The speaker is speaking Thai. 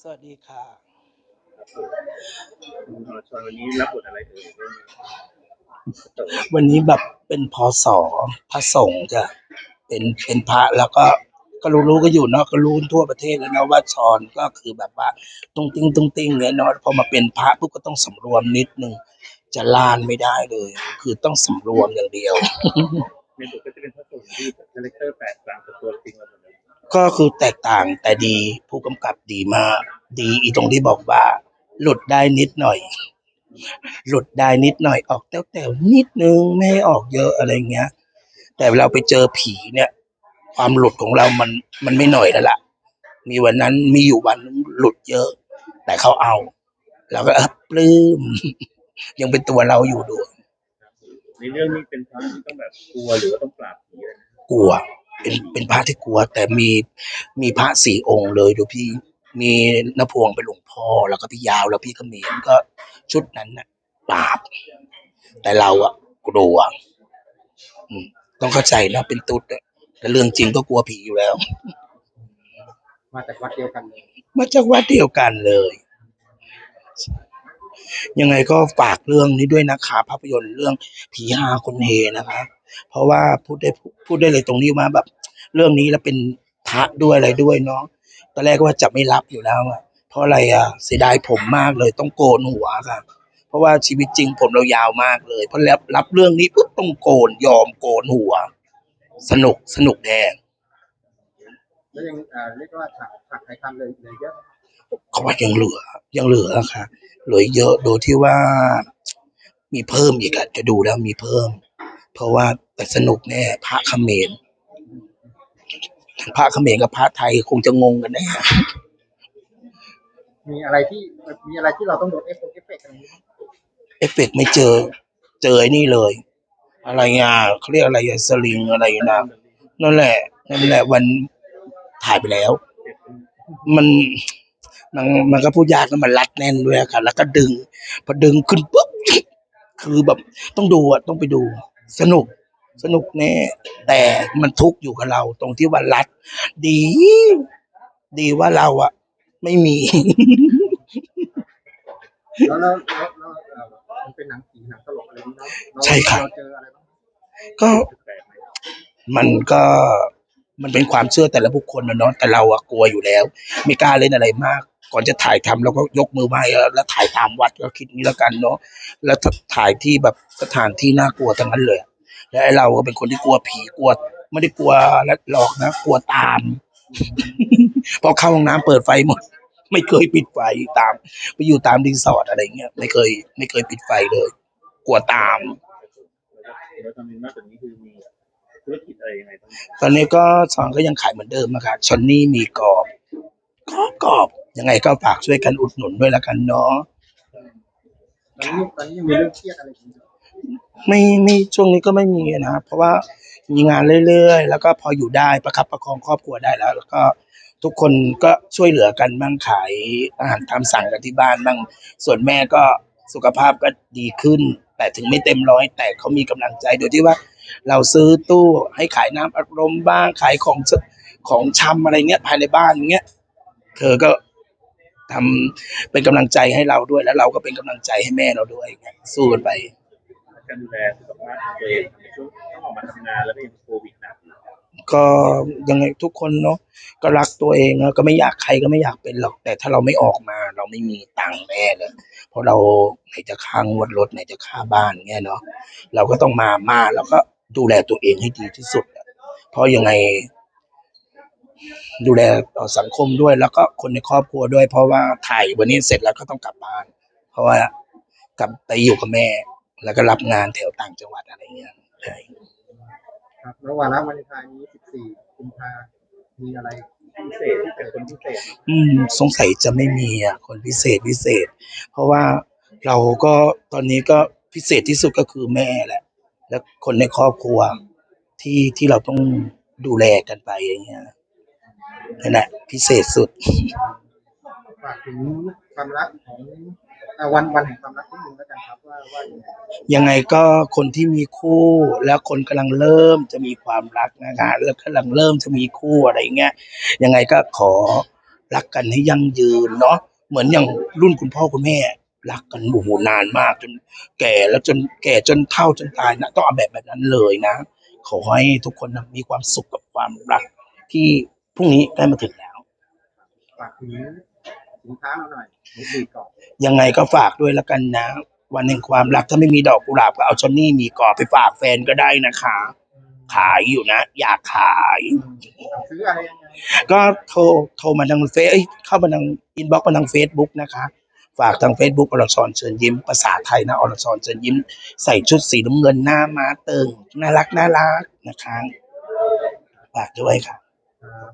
สวัสดีค่ะคุณอรชรวันนี้รับบทอะไรเอ่ยเรื่องนี้โตวันนี้แบบเป็นพศพระสงฆ์จ้ะเป็นเป็นพระแล้วก็ก็รู้ๆก็อยู่เนาะก็รู้ทั่วประเทศแล้วนะว่าชอนก็คือแบบว่าตุ้งติ้งตุ้งติ้งเนี่ยเนาะพอมาเป็นพระปุ๊บก็ต้องสำรวมนิดนึงจะลานไม่ได้เลย คือต้องสำรวมอย่างเดียวในบทก็จะเป็นพระสงฆ์ที่แบบคาแรคเตอร์แตกต่างจากตัวจริงเราหมดเลย ก็คือแตกต่างแต่ดีผู้กำกับดีมาก ดีอีตรงที่บอกว่า หลุดได้นิดหน่อย หลุดได้นิดหน่อยออกแต้วๆนิดนึงไม่ให้ออกเยอะอะไรเงี้ย แต่เราไปเจอผีเนี่ย ความหลุดของเรามันมันไม่หน่อยแล้วล่ะ มีวันนั้นมีอยู่วันนึงหลุดเยอะ แต่เขาเอาเราก็เออปลื้มยังเป็นตัวเราอยู่ด้วยในเรื่องนี้เป็นพระที่ต้องแบบกลัวหรือว่าต้องปราบผีอะไรนะกลัว เป็นเป็นพระที่กลัว แต่มีมีพระสี่องค์เลยดูพี่มีนพวงเป็นหลวงพ่อแล้วก็พี่ยาวแล้วพี่เขมรก็ชุดนั้นน่ะปราบแต่เราอะกลัวอืมต้องเข้าใจนะเป็นตุ๊ดอะแต่เรื่องจริงก็กลัวผีอยู่แล้ว มาจากวัดเดียวกันเลยมาจากวัดเดียวกันเลย ยังไงก็ฝากเรื่องนี้ด้วยนะคะภาพยนตร์เรื่องผีหาคนเฮนะคะ เพราะว่าพูดได้พูดได้เลยตรงนี้มาแบบ เรื่องนี้แล้วเป็นพระด้วยอะไรด้วยเนาะตอนแรกก็ว่าจะไม่รับอยู่แล้วอะเพราะอะไรอะเสียดายผมมากเลยต้องโกนหัวค่ะ เพราะว่าชีวิตจริงผมเรายาวมากเลยเพราะรับรับเรื่องนี้ปุ๊บต้องโกนยอมโกนหัว สนุกสนุกแดงแล้วยังเอ่อเรียกว่าฉากฉากถ่ายทำเลยเลยเยอะเขาว่ายังเหลือ ยังเหลือค่ะ เหลือเยอะโดยที่ว่า มีเพิ่มอีกอะจะดูแล้วมีเพิ่ม เพราะว่าแต่สนุกแน่พระเขมร พระเขมรกับพระไทยคงจะงงกันแน่มีอะไรที่มีอะไรที่เราต้องโดนเอฟเฟกต์เอฟเฟกต์อะไรอย่างนี้เอฟเฟกต์ไม่เจอ เจอไอ้นี่เลย อะไรอะเขาเรียกอะไรอะสลิงอะไรนะนั่นแหละ นั่นแหละวันถ่ายไปแล้ว มันมันมันก็พูดยากนะมันรัดแน่นด้วยอะค่ะ แล้วก็ดึง พอดึงขึ้นปุ๊บ คือแบบต้องดูอะ ต้องไปดู สนุก สนุกแน่แต่มันทุกข์อยู่กับเรา ตรงที่ว่ารัดดี ดีว่าเราอะไม่มี แล้วแล้วแล้วแล้วเอ่อมันเป็นหนังผีหนังตลกอะไรนี้เนาะเราใช่ครับ เราเจออะไรบ้างก็แปลกไหมมันก็มันเป็นความเชื่อแต่ละบุคคลนะเนาะแต่เราอะกลัวอยู่แล้ว ไม่กล้าเล่นอะไรมาก ก่อนจะถ่ายทำเราก็ยกมือไหว้แล้วแล้วถ่ายตามวัดก็คิดนี้แล้วกันเนาะแล้วถ้าถ่ายที่แบบสถานที่น่ากลัวทั้งนั้นเลย แล้วไอ้เราก็เป็นคนที่กลัวผีกลัว ไม่ได้กลัวแล้วหลอกนะกลัวตามพอเข้าห้องน้ำเปิดไฟหมด ไม่เคยปิดไฟตาม ไปอยู่ตามรีสอร์ทอะไรเงี้ยไม่เคย ไม่เคยปิดไฟเลย กลัวตามแล้วก็แล้วตอนนี้นอกจากนี้คือมีธุรกิจอะไรยังไงบ้างตอนนี้ก็สอนก็ยังขายเหมือนเดิมนะคะชอนนี่มีกรอบกรอบกรอบยังไงก็ฝากช่วยกันอุดหนุนด้วยละกันเนาะตอนนี้ตอนนี้ยังมีเรื่องเครียดอะไรอยู่ ไม่ไม่ช่วงนี้ก็ไม่มีนะเพราะว่ามีงานเรื่อยๆ แล้วก็พออยู่ได้ประคับประคองครอบครัวได้แล้ว แล้วก็ทุกคนก็ช่วยเหลือกันบ้างขายอาหารตามสั่งกันที่บ้านบ้างส่วนแม่ก็สุขภาพก็ดีขึ้น แต่ถึงไม่เต็มร้อย แต่เขามีกำลังใจโดยที่ว่า เราซื้อตู้ให้ขายน้ำอัดลมบ้างขายของของชำอะไรเงี้ยภายในบ้านเงี้ยเธอก็ทำเป็นกำลังใจให้เราด้วยแล้วเราก็เป็นกำลังใจให้แม่เราด้วยสู้กันไป การดูแลสุขภาพของตัวเองในช่วงต้องออกมาทำงานแล้วก็ยังโควิดหนักอยู่ก็ยังไงทุกคนเนาะก็รักตัวเองนะก็ไม่อยากใครก็ไม่อยากเป็นหรอก แต่ถ้าเราไม่ออกมาเราไม่มีตังค์แน่เลยเพราะเราไหนจะค่างวดรถไหนจะค่าบ้านเงี้ยเนาะเราก็ต้องมามาแล้วก็ดูแลตัวเองให้ดีที่สุดอะเพราะยังไง ดูแลต่อสังคมด้วย แล้วก็คนในครอบครัวด้วย เพราะว่าถ่ายวันนี้เสร็จแล้วก็ต้องกลับบ้าน เพราะว่ากลับไปอยู่กับแม่ แล้วก็รับงานแถวต่างจังหวัดอะไรเงี้ยใช่ครับแล้ววาระวันเลนไทน์นี้ 14กุมภามีอะไรพิเศษที่เป็นคนพิเศษ อืมสงสัยจะไม่มีอะคนพิเศษพิเศษ เพราะว่าเราก็ตอนนี้ก็พิเศษที่สุดก็คือแม่แหละ และคนในครอบครัวที่ที่เราต้องดูแลกันไปอย่างเงี้ยนั่นแหละพิเศษสุด ฝากถึงความรักของเอ่อวันวันแห่งความรักที่หนึ่งแล้วกันครับว่าว่ายังไงยังไงก็คนที่มีคู่แล้วคนกำลังเริ่มจะมีความรักนะคะแล้วกำลังเริ่มจะมีคู่อะไรเงี้ยยังไงก็ขอรักกันให้ยั่งยืนเนาะเหมือนอย่างรุ่นคุณพ่อคุณแม่รักกันโอ้โหนานมากจนแก่แล้วจนแก่จนเฒ่าจนตายนะต้องเอาแบบแบบนั้นเลยนะ ขอให้ทุกคนนะมีความสุขกับความรักที่พรุ่งนี้ใกล้มาถึงแล้ว ฝากถึง สินค้าเราหน่อยหมูปีกก่อนยังไงก็ฝากด้วยแล้วกันนะ วันแห่งความรักถ้าไม่มีดอกกุหลาบก็เอาชอนนี่มีกรอบไปฝากแฟนก็ได้นะคะ ขายอยู่นะ อยากขายซื้ออะไรยังไงก็โทรโทรมาทางเฟซเอ้ยเข้ามาทางอินบ็อกมาทางเฟซบุ๊กนะคะ ฝากทางเฟซบุ๊กอรชรเชิญยิ้มภาษาไทยนะอรชรเชิญยิ้ม ใส่ชุดสีน้ำเงินหน้าม้าเติงน่ารักน่ารักนะคะฝากด้วยค่ะ อ่า